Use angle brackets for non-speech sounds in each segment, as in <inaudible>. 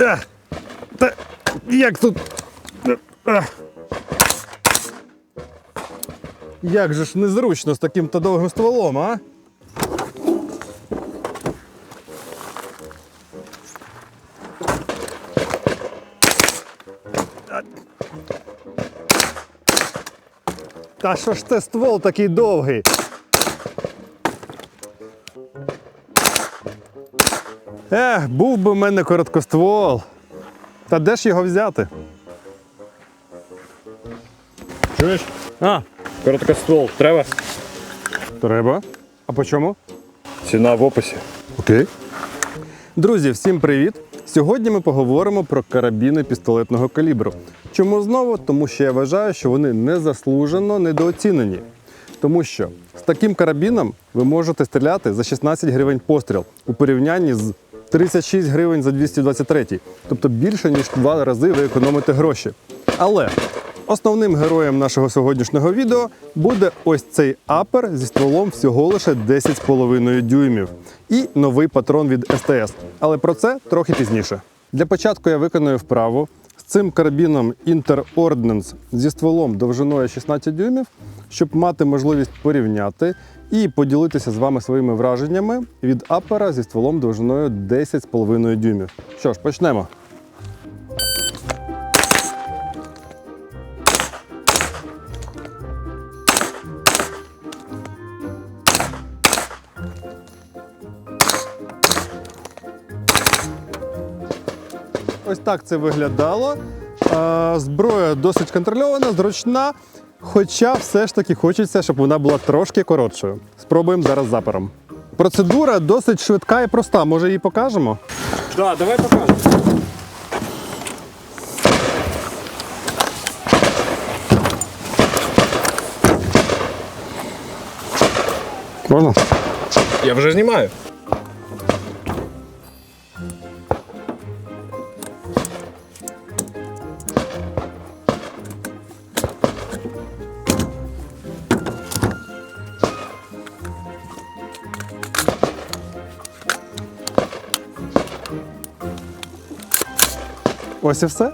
Та як тут. Як же ж незручно з таким та довгим стволом, а? Та що ж це ствол такий довгий? Ех, був би в мене короткоствол. Та де ж його взяти? Чуєш? А, Короткоствол, треба? треба. А по чому? Ціна в описі. Окей. Друзі, всім привіт! Сьогодні ми поговоримо про карабіни пістолетного калібру. Чому знову? Тому що я вважаю, що вони незаслужено недооцінені. Тому що з таким карабіном ви можете стріляти за 16 гривень постріл у порівнянні з 36 гривень за 223. Тобто більше ніж два рази ви економите гроші. Але основним героєм нашого сьогоднішнього відео буде ось цей апер зі стволом всього лише 10,5 дюймів і новий патрон від СТС. Але про це трохи пізніше. Для початку я виконую вправу з цим карабіном Inter Ordnance зі стволом довжиною 16 дюймів, щоб мати можливість порівняти і поділитися з вами своїми враженнями від апера зі стволом довжиною 10,5 дюймів. Що ж, почнемо. Ось так це виглядало. Е, Зброя досить контрольована, зручна. Хоча все ж таки хочеться, щоб вона була трошки коротшою. Спробуємо зараз запором. Процедура досить швидка і проста. Може її покажемо? Да, давай покажемо. Можна? Я вже знімаю. Ось і все.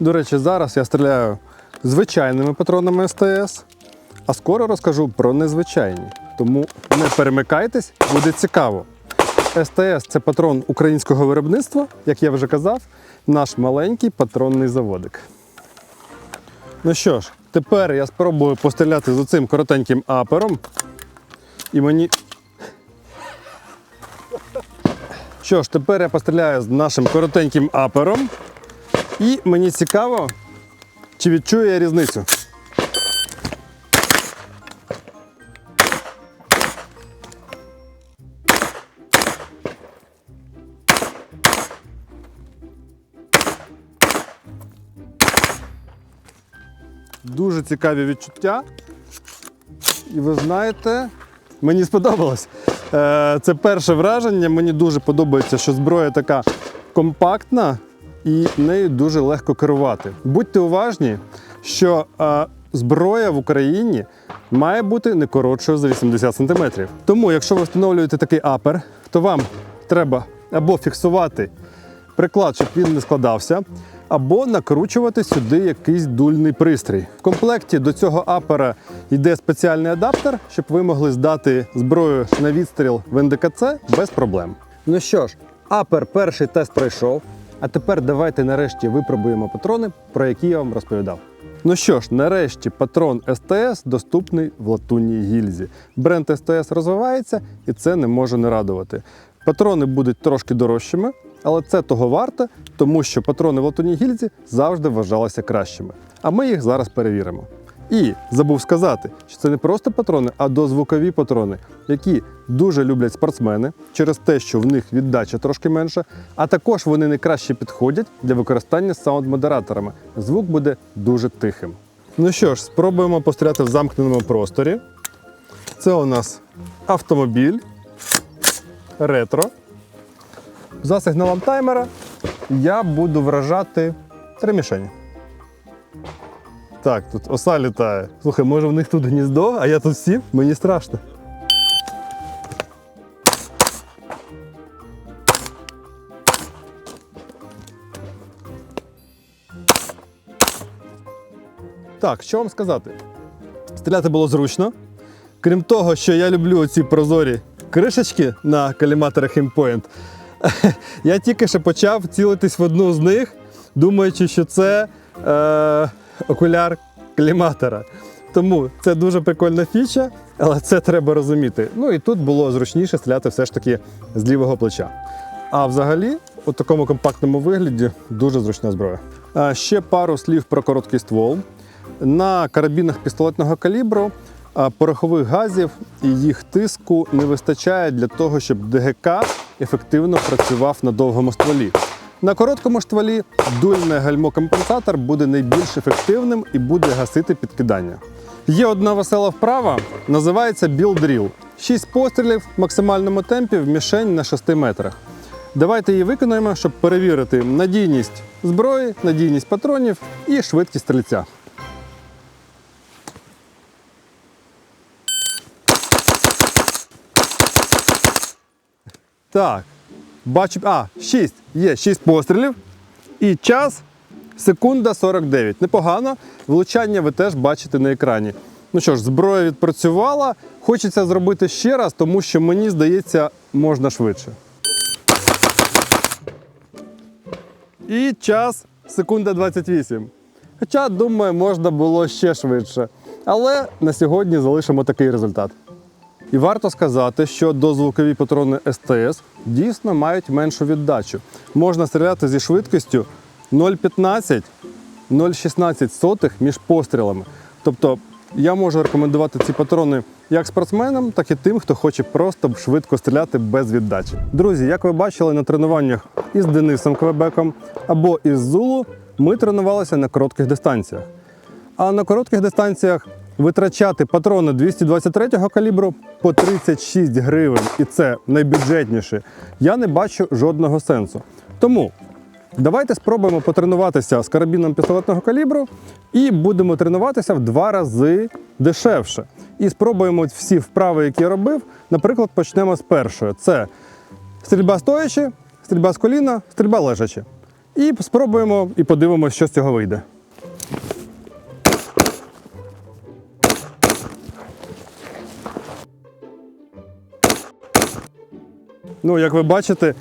До речі, зараз я стріляю звичайними патронами СТС, а скоро розкажу про незвичайні. Тому не перемикайтесь, буде цікаво. СТС це патрон українського виробництва, як я вже казав, наш маленький патронний заводик. Ну що ж, тепер я спробую постріляти з оцим коротеньким апером. І мені що ж, тепер я постріляю з нашим коротеньким апером. І мені цікаво, чи відчую я різницю. Дуже цікаві відчуття. І ви знаєте, мені сподобалось. Е, Це перше враження. Мені дуже подобається, що зброя така компактна і нею дуже легко керувати. Будьте уважні, що е, зброя в Україні має бути не коротшою за 80 см. Тому, якщо ви встановлюєте такий апер, то вам треба або фіксувати приклад, щоб він не складався, або накручувати сюди якийсь дульний пристрій. В комплекті до цього апера йде спеціальний адаптер, щоб ви могли здати зброю на відстріл в НДКЦ без проблем. Ну що ж, апер перший тест пройшов. А тепер давайте нарешті випробуємо патрони, про які я вам розповідав. Ну що ж, нарешті патрон СТС доступний в латунній гільзі. Бренд СТС розвивається і це не може не радувати. Патрони будуть трошки дорожчими, але це того варте, тому що патрони в латунній гільзі завжди вважалися кращими. А ми їх зараз перевіримо. І забув сказати, що це не просто патрони, а дозвукові патрони, які дуже люблять спортсмени через те, що в них віддача трошки менша, а також вони не краще підходять для використання саунд-модераторами. Звук буде дуже тихим. Ну що ж, спробуємо постріляти в замкненому просторі. Це у нас автомобіль, ретро. За сигналом таймера я буду вражати три мішені. Так, тут оса літає. Слухай, може в них тут гніздо, а я тут сів? Мені страшно. Так, що вам сказати? Стріляти було зручно. Крім того, що я люблю ці прозорі кришечки на каліматорах Aimpoint, <laughs> я тільки що почав цілитись в одну з них, думаючи, що це е, окуляр каліматора. Тому це дуже прикольна фіча, але це треба розуміти. Ну і тут було зручніше стріляти все ж таки з лівого плеча. А взагалі, у такому компактному вигляді дуже зручна зброя. Ще пару слів про короткий ствол. На карабінах пістолетного калібру порохових газів і їх тиску не вистачає для того, щоб ДГК ефективно працював на довгому стволі. На короткому стволі дульне гальмо-компенсатор буде найбільш ефективним і буде гасити підкидання. Є одна весела вправа, називається Drill. 6 пострілів в максимальному темпі в мішень на 6 метрах. Давайте її виконаємо, щоб перевірити надійність зброї, надійність патронів і швидкість стрільця. Так, бачу. А, 6. Є 6 пострілів. І час секунда 49. Непогано. Влучання ви теж бачите на екрані. Ну що ж, зброя відпрацювала. Хочеться зробити ще раз, тому що мені здається, можна швидше. І час секунда 28. Хоча, думаю, можна було ще швидше. Але на сьогодні залишимо такий результат. І варто сказати, що дозвукові патрони СТС дійсно мають меншу віддачу. Можна стріляти зі швидкістю 0,15-0,16 сотих між пострілами. Тобто я можу рекомендувати ці патрони як спортсменам, так і тим, хто хоче просто швидко стріляти без віддачі. Друзі, як ви бачили на тренуваннях із Денисом Квебеком або із Зулу, ми тренувалися на коротких дистанціях. А на коротких дистанціях витрачати патрони 223-го калібру по 36 гривень, і це найбюджетніше, я не бачу жодного сенсу. Тому давайте спробуємо потренуватися з карабіном пістолетного калібру і будемо тренуватися в два рази дешевше. І спробуємо всі вправи, які я робив. Наприклад, почнемо з першої: це стрільба стоячи, стрільба з коліна, стрільба лежачи. І спробуємо і подивимося, що з цього вийде. Ну, як ви бачите,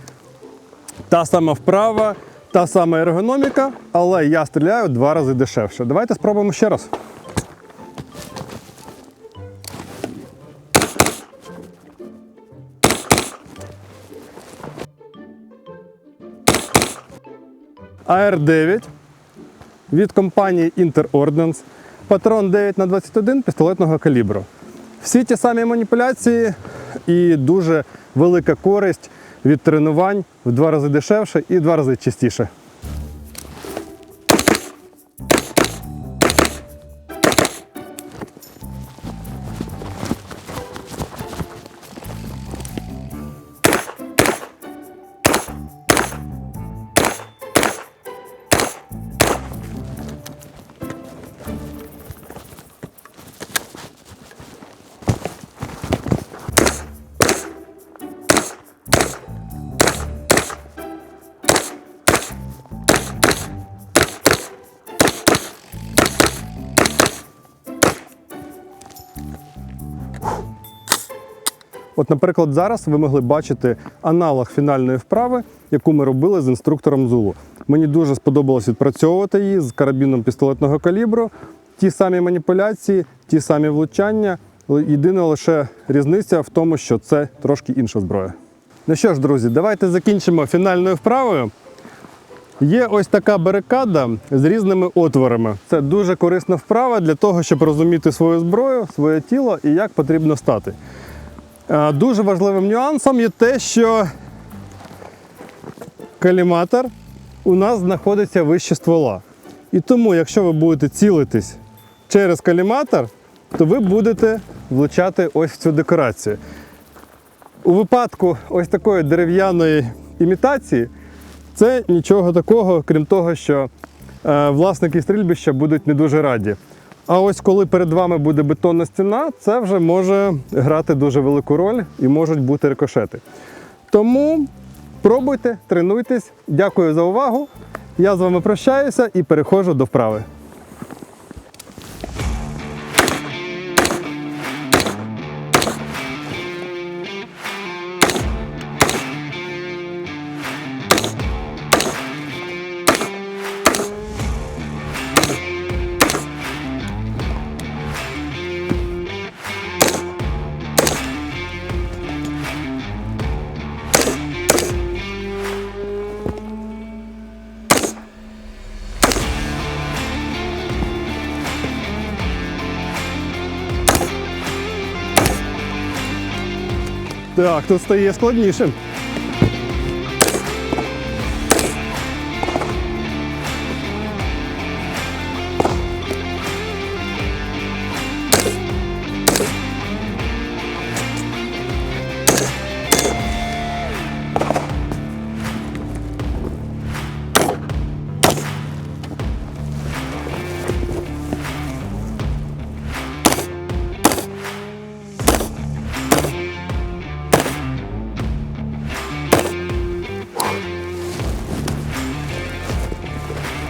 та сама вправа, та сама ергономіка, але я стріляю два рази дешевше. Давайте спробуємо ще раз. АР-9 від компанії Interordnance. Патрон 9 на 21 пістолетного калібру. Всі ті самі маніпуляції і дуже велика користь від тренувань в два рази дешевше і в два рази частіше. От, наприклад, зараз ви могли бачити аналог фінальної вправи, яку ми робили з інструктором Зулу. Мені дуже сподобалось відпрацьовувати її з карабіном пістолетного калібру. Ті самі маніпуляції, ті самі влучання. Єдина лише різниця в тому, що це трошки інша зброя. Ну що ж, друзі, давайте закінчимо фінальною вправою. Є ось така барикада з різними отворами. Це дуже корисна вправа для того, щоб розуміти свою зброю, своє тіло і як потрібно стати. Е, Дуже важливим нюансом є те, що каліматор у нас знаходиться вище ствола. І тому, якщо ви будете цілитись через каліматор, то ви будете влучати ось цю декорацію. У випадку ось такої дерев'яної імітації це нічого такого, крім того, що е, власники стрільбища будуть не дуже раді. А ось коли перед вами буде бетонна стіна, це вже може грати дуже велику роль і можуть бути рикошети. Тому пробуйте, тренуйтесь. Дякую за увагу. Я з вами прощаюся і переходжу до вправи. Так, тут стає складнішим.